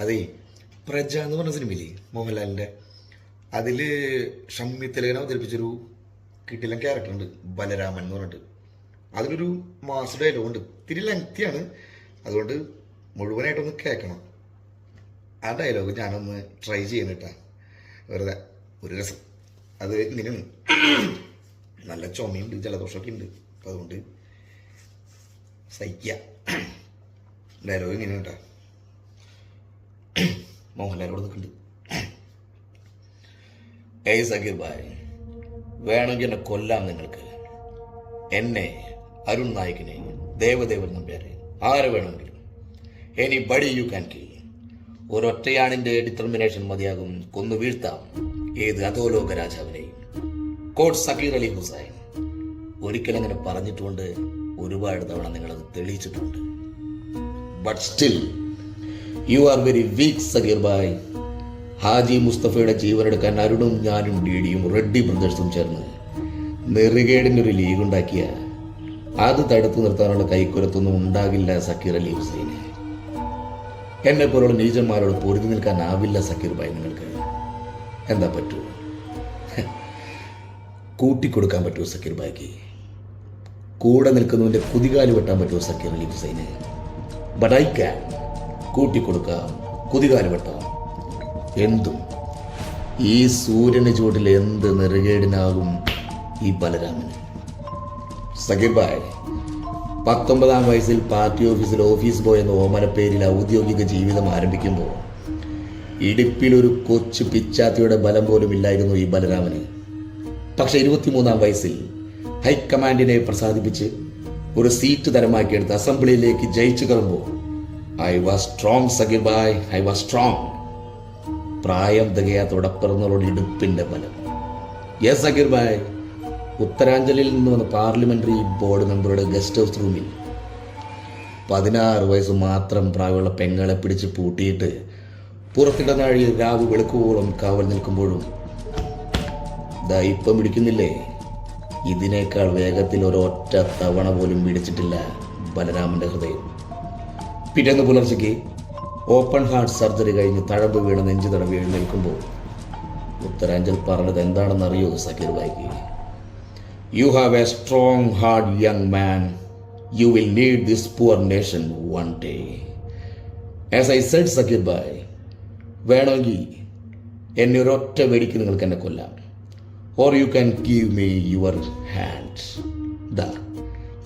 അതെ പ്രജ എന്ന് പറഞ്ഞ സിനിമയില്ലേ മോഹൻലാലിന്റെ അതിൽ ഷമ്മി തിലകൻ അവതരിപ്പിച്ചൊരു കിട്ടില്ല ക്യാരക്ടർ ഉണ്ട് ബലരാമൻ എന്ന് പറഞ്ഞിട്ട്. അതിലൊരു മാസ് ഡയലോഗ് ഉണ്ട്. ഇത്തിരി ലെങ്തിയാണ് അതുകൊണ്ട് മുഴുവനായിട്ടൊന്ന് കേൾക്കണം. ആ ഡയലോഗ് ഞാനൊന്ന് ട്രൈ ചെയ്യുന്നിട്ടാ വെറുതെ ഒരു രസം. അത് ഇങ്ങനെയാണ്. നല്ല ചുമയുണ്ട് ജലദോഷമൊക്കെ ഉണ്ട്. അപ്പം അതുകൊണ്ട് സഹിക്കുക ഡയലോഗ് ഇങ്ങനെയാണ് കേട്ടോ മോഹൻലാലോട് നിൽക്കുന്നുണ്ട് ഏയ് സക്കീർ ഭായ് വേണമെങ്കിൽ എന്നെ കൊല്ലാം നിങ്ങൾക്ക്. എന്നെ അരുൺ നായിക്കിനെ ദേവദേവൻ നമ്പ്യാരെ ആരെ വേണമെങ്കിലും. Anybody you can kill ഒരൊറ്റയാണിന്റെ ഡിറ്റർമിനേഷൻ മതിയാകും. കൊന്നു വീഴ്ത്താം ഏത് അധോലോക രാജാവിനെയും. കോട്ട് സക്കീർ അലി ഹുസൈൻ ഒരിക്കലങ്ങനെ പറഞ്ഞിട്ടുണ്ട് ഒരുപാട് തവണ നിങ്ങളത് തെളിയിച്ചിട്ടുണ്ട്. But still you are very weak Sageer bhai Haji മുസ്തഫയുടെ ജീവനെടുക്കാൻ അരുണും ഞാനും ഡിഡിയും റെഡ്ഡി ബ്രദേഴ്സും ചേർന്ന് നെറുകേടിന്റെ ഒരു ലീഗ് ഉണ്ടാക്കിയ. അത് തടുത്തു നിർത്താനുള്ള കൈക്കുരത്തൊന്നും ഉണ്ടാകില്ല സക്കീർ അലി ഹുസൈന്. എന്നെ പോലുള്ള നീചന്മാരോട് പൊരുതി നിൽക്കാനാവില്ല സക്കീർ ബായ് നിങ്ങൾക്ക്. എന്താ പറ്റൂ? കൂട്ടിക്കൊടുക്കാൻ പറ്റുമോ സക്കീർ ബായ്ക്ക് കൂടെ നിൽക്കുന്നതിന്റെ കുതികാൽ വെട്ടാൻ പറ്റുമോ സക്കീർ അലി ഹുസൈന്. ബട്ട് ഐ ക്യാൻ കൂട്ടിക്കൊടുക്കാം. കുതികാൽ വെട്ടാം എന്തും. ഈ സൂര്യന് ചൂട്ടിൽ എന്ത് നെറുകേടിനാകും ഈ ബലരാമന്. ബായ് പത്തൊമ്പതാം വയസ്സിൽ പാർട്ടി ഓഫീസിൽ ഓഫീസ് ബോയ് എന്ന ഓമനപ്പേരിൽ ഔദ്യോഗിക ജീവിതം ആരംഭിക്കുമ്പോൾ ഇടുപ്പിലൊരു കൊച്ചു പിച്ചാത്തിയുടെ ബലം പോലും ഇല്ലായിരുന്നു ഈ ബലരാമന്. പക്ഷെ ഇരുപത്തിമൂന്നാം വയസ്സിൽ ഹൈക്കമാൻഡിനെ പ്രസാദിപ്പിച്ച് ഒരു സീറ്റ് തരമാക്കിയെടുത്ത് അസംബ്ലിയിലേക്ക് ജയിച്ചു കയറുമ്പോൾ I was strong Sageer Bhai I was strong പ്രായം തികയാത്തോടെ പിറന്നവരുടെ ഇടുപ്പിന്റെ ബലം യെസ് സഗീർ ബായ് ഉത്തരാഞ്ചലിൽ നിന്ന് വന്ന പാർലമെന്ററി ബോർഡ് മെമ്പറുടെ ഗസ്റ്റ് ഹൗസ് റൂമിൽ. പതിനാറ് വയസ്സ് മാത്രം പ്രായമുള്ള പെങ്ങളെ പിടിച്ച് പൂട്ടിയിട്ട് പുറത്തിടനാഴിയിൽ രാവ് വെളുക്കുവോളം കാവൽ നിൽക്കുമ്പോഴും ദാ ഇപ്പം പിടിക്കുന്നില്ലേ? ഇതിനേക്കാൾ വേഗത്തിൽ ഒരൊറ്റ തവണ പോലും പിടിച്ചിട്ടില്ല ബലരാമന്റെ ഹൃദയം. പിറ്റേന്ന് പുലർച്ചയ്ക്ക് ഓപ്പൺ ഹാർട്ട് സർജറി കഴിഞ്ഞ് തഴമ്പ് വീണ് നെഞ്ചു തടവി എഴുന്നേൽക്കുമ്പോൾ ഉത്തരാഞ്ചൽ പറഞ്ഞത് എന്താണെന്ന് അറിയോ Zakir ബായിക്ക് you have a strong hard young man you will lead this poor nation one day as I said Zakir Bhai വേണമെങ്കിൽ എന്നെ ഒരൊറ്റ വെടിക്ക് നിങ്ങൾക്ക് എന്നെ കൊല്ലാം. Or you can give me your hand ദാ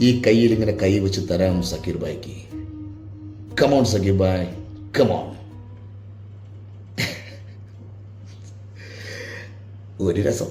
ഈ കയ്യിൽ ഇങ്ങനെ കൈ വെച്ച് തരാം Zakir ബായ്ക്ക് come on Sakhi bhai come on ഒരു രസം.